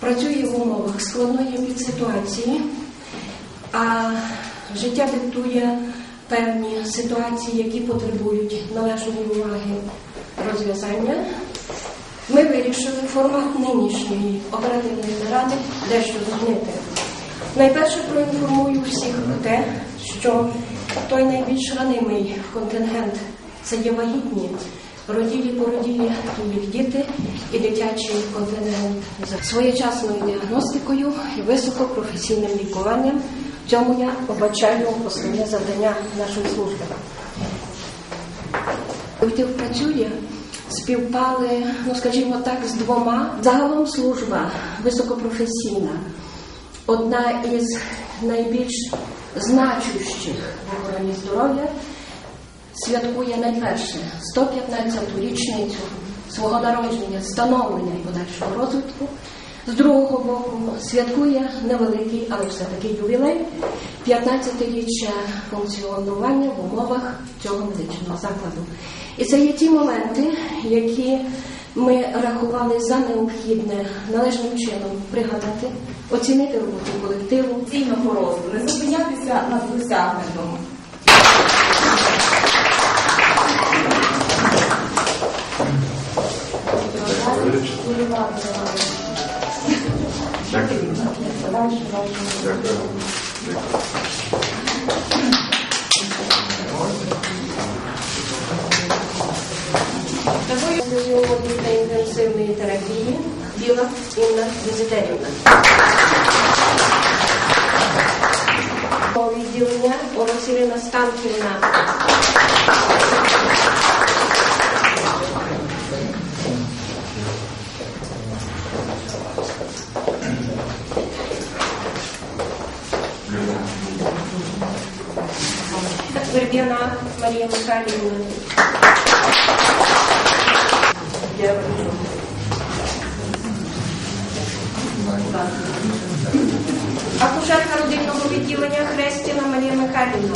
працює в умовах складної підситуації, а життя диктує певні ситуації, які потребують належної уваги розв'язання. Ми вирішили формат нинішньої оперативної наради дещо змінити. Найперше проінформую всіх про те, що той найбільш ранимий контингент це є вагітні, роділі, породілі діти і дитячий контингент з своєчасною діагностикою і високопрофесійним лікуванням. В цьому я побачаю основне завдання нашої служби. Колектив працює, співпали, ну скажімо так, з двома. Загалом служба високопрофесійна, одна із найбільш значущих в охороні здоров'я, святкує найперше 115-ту річницю свого народження, становлення і подальшого розвитку. З другого боку святкує невеликий, але все-таки ювілей 15-річчя функціонування в умовах цього медичного закладу. І це є ті моменти, які ми рахували за необхідне належним чином пригадати, оцінити роботу колективу. Цільного росту, не зупинятися над досягненим. Фізіології та інтенсивної терапії Біла Інна Візитерівна. Відділення Оросірина Станківна. Вербіна Марія Михайлівна. Акушерка родинного відділення Хрестіна Марія Михайлівна.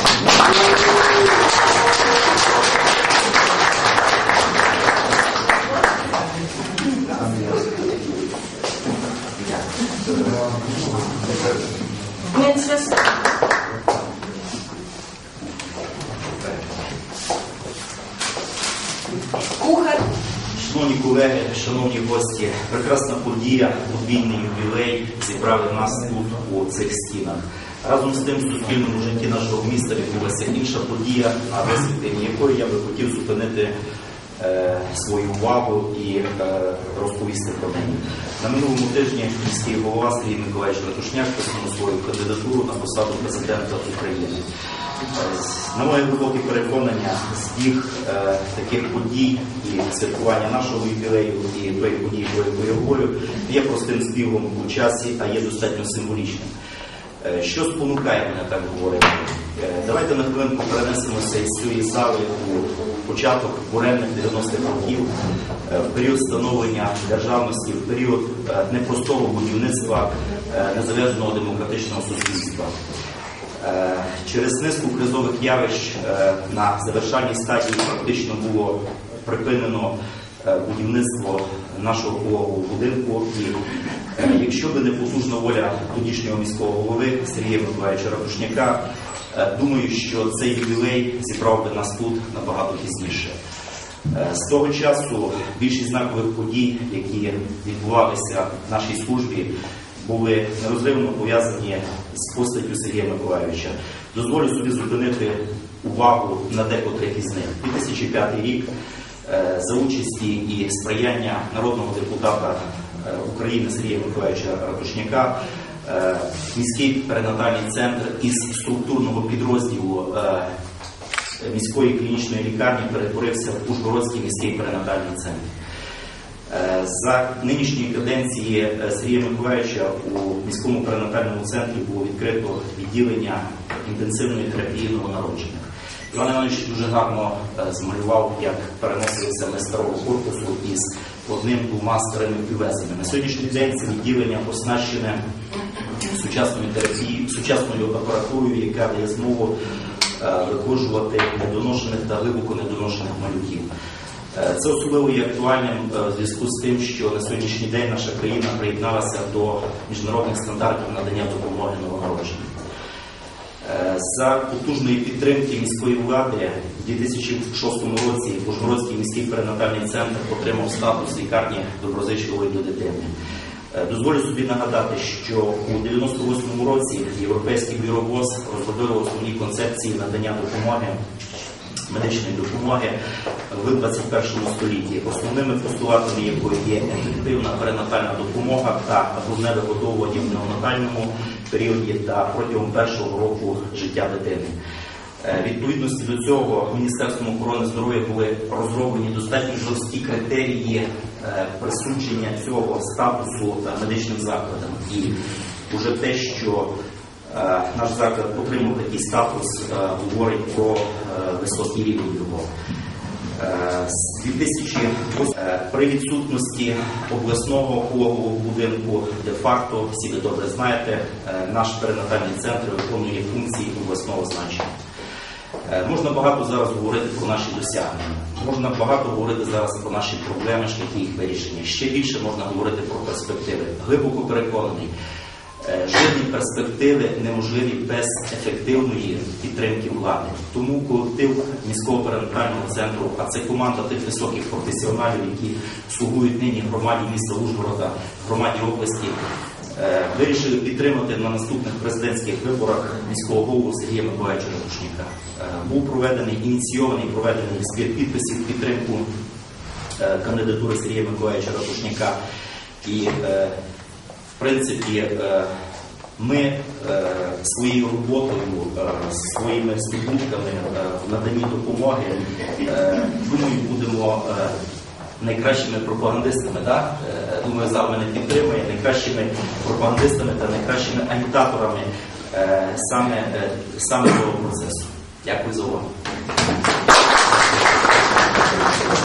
Медсестра. Кухар. Шановні колеги, шановні гості, прекрасна подія, подвійний ювілей зібрали нас тут у цих стінах. Разом з тим в суспільному житті нашого міста відбулася інша подія, на висвітленні якої я би хотів зупинити е, свою увагу і е, розповісти про неї. На минулому тижні міський голова Сергій Миколаївич Ратушняк присунув свою кандидатуру на посаду президента України. На моє глибоке переконання, збіг е, таких подій і святкування нашого ювілею і тої події, про яку я є простим збігом у часі, а є достатньо символічним. Е, Що спонукає мене так говорити? Е, Давайте на хвилинку перенесемося із цієї зали у початок буремних 90-х років, е, в період становлення державності, в період непростого будівництва незалежного демократичного суспільства. Е, Через низку кризових явищ е, на завершальній стадії фактично було припинено е, будівництво нашого пологового будинку. І якщо би не потужна воля тодішнього міського голови Сергія Миколаївича Ратушняка, е, думаю, що цей ювілей зібрав би нас тут набагато пізніше. З того часу більшість знакових подій, які відбувалися в нашій службі, були нерозривно пов'язані з постаттю Сергія Миколаївича. Дозволю собі зупинити увагу на декотрих із них. 2005 рік е, за участі і сприяння народного депутата е, України Сергія Миколаївича Ратушняка е, міський перинатальний центр із структурного підрозділу міської клінічної лікарні перетворився в Ужгородський міський перинатальний центр. Е, За нинішньої каденції е, Сергія Миколаївича у міському перинатальному центрі було відкрито відділення інтенсивної терапії новонароджених. Іван Іванович дуже гарно е, змалював, як переносилися ми старого корпусу із одним-двома старими півезами. На сьогоднішній день це відділення оснащене сучасною терапією, сучасною апаратурою, яка дає змогу викожувати недоношених та глибоко недоношених малюків. Е, Це особливо є актуальним е, в зв'язку з тим, що на сьогоднішній день наша країна приєдналася до міжнародних стандартів надання допомоги новонародженим. Е, За потужної підтримки міської влади в 2006 році Ужгородський міський перинатальний центр отримав статус лікарні доброзичливої до дитини. Дозволю собі нагадати, що у 98 році Європейський бюро ВОЗ розробило основні концепції надання допомоги медичної допомоги в 21 столітті, основними постулатами якої є ефективна перинатальна допомога та грудне вигодовування в неонатальному періоді та протягом першого року життя дитини. Е, Відповідності до цього Міністерством охорони здоров'я були розроблені достатньо жорсткі критерії е, присудження цього статусу е, медичним закладам. І вже те, що Наш заклад отримав такий статус, е, говорить про е, високий рівень його. Е, З 2008 е, при відсутності обласного пологового будинку, де-факто, всі ви добре знаєте, е, наш перинатальний центр виконує функції обласного значення. Е, Можна багато зараз говорити про наші досягнення. Можна багато говорити зараз про наші проблеми, шляхи їх вирішення. Ще більше можна говорити про перспективи. Глибоко переконаний, е, перспективи неможливі без ефективної підтримки влади. Тому колектив міського перинатального центру, а це команда тих високих професіоналів, які слугують нині громаді міста Ужгорода, громаді області, е, вирішили підтримати на наступних президентських виборах міського голову Сергія Миколаївича Ратушніка. Е, Був проведений ініційований проведений збір підписів підтримку е, кандидатури Сергія Миколаївича Ратушняка. І в принципі, ми е, своєю роботою, е, своїми здобутками е, в наданні допомоги, е, думаю, будемо е, найкращими пропагандистами. Да? Е, Думаю, зал мене підтримує, найкращими пропагандистами та найкращими агітаторами е, саме, е, саме цього процесу. Дякую за увагу.